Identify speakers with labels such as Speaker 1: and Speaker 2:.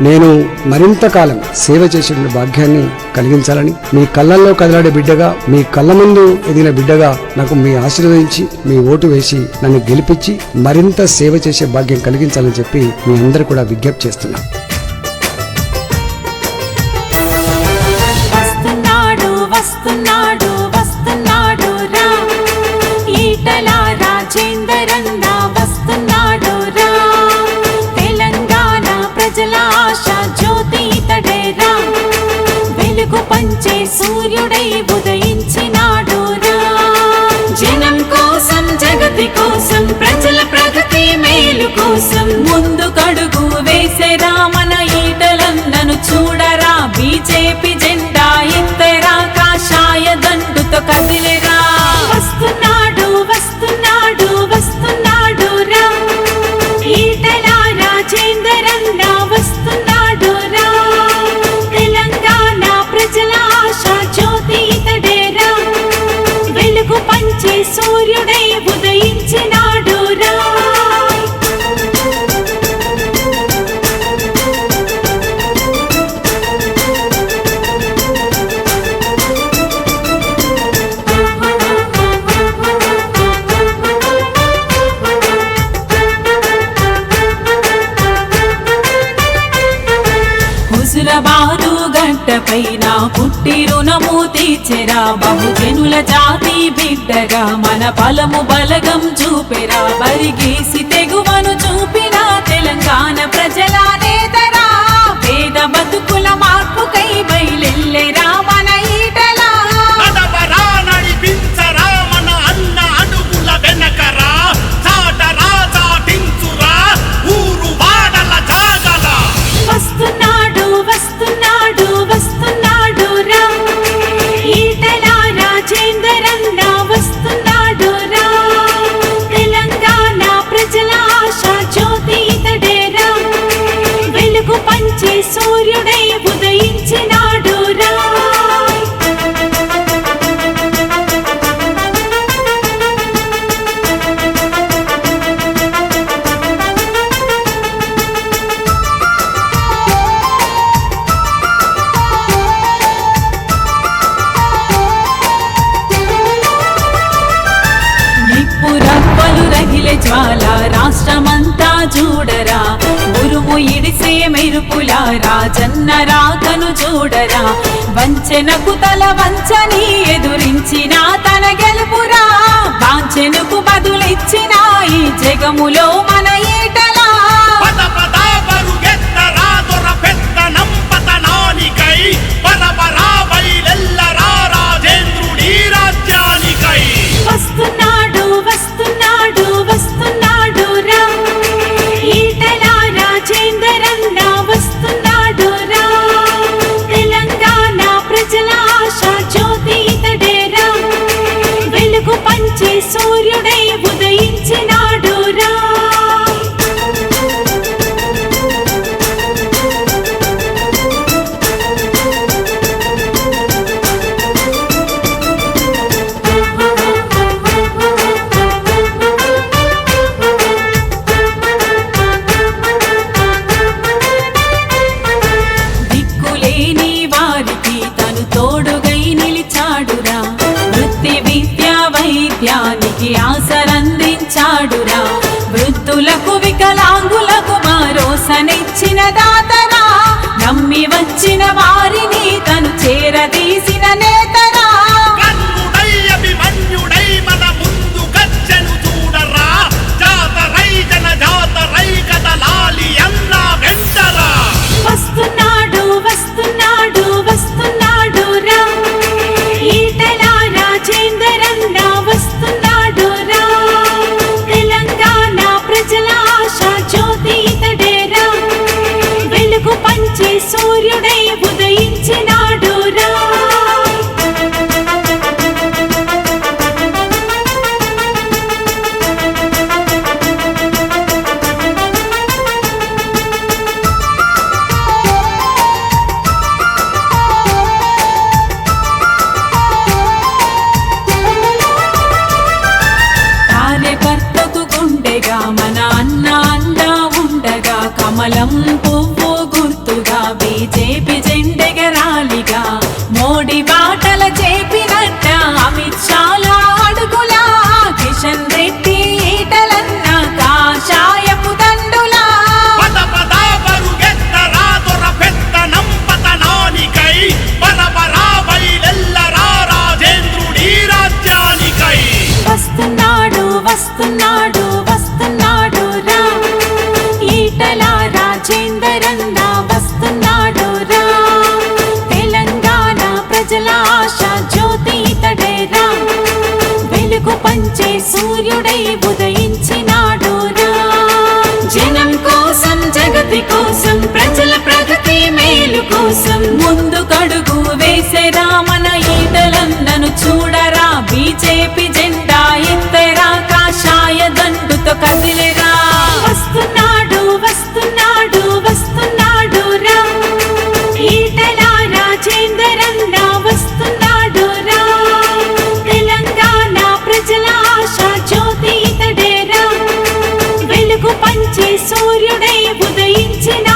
Speaker 1: నేను మరింత కాలం సేవ చేసే భాగ్యాన్ని కలిగించాలని మీ కళ్ళల్లో కదలాడే బిడ్డగా మీ కళ్ళ ముందు ఎదిగిన బిడ్డగా నాకు మీ ఆశీర్వదించి మీ ఓటు వేసి నన్ను గెలిపించి మరింత సేవ చేసే భాగ్యం కలిగించాలని చెప్పి మీ అందరు కూడా విజ్ఞప్తి
Speaker 2: చేస్తున్నాను జ్యోతి ఇతడే రా వెలుగు పంచే సూర్యుడై ఉదయించినాడు జనం కోసం జగతి కోసం ప్రజల ప్రగతి మేలు కోసం ముందు కడుగు వేసేరా మన ఈటలందను చూడ సూర్యుడై ఉదయించిన హుజురబాదు గడ్డ పైన పుట్టి రుణము తీర్చెరా. బహుజనుల జాతి బిడ్డగా మన బలము బలగం చూపెరా. బరిగేసి తెగువను చూపినా తెలంగాణ ఉరుము రాజన్న రాకను చూడరా. వంచెనకు తల వంచని ఎదురించిన తన గెలుపురా. వాంచెనకు బదులిచ్చిన ఈ జగములో మన పంచే గుండెగా ఉదయించే సూర్యుడై ఉదయించినాడు జనం కోసం జగతి కోసం ప్రజల ప్రగతి మేలు కోసం ముందు కడుగు వేసేరా మన ఈటలందను చూడరా. బీజేపీ జెండా ఎత్తరా కాషాయ దండుతో కదిలేరా. వస్తున్నాడు వస్తున్నాడు వస్తున్నాడు రా. సూర్యుడై ఉదయించిన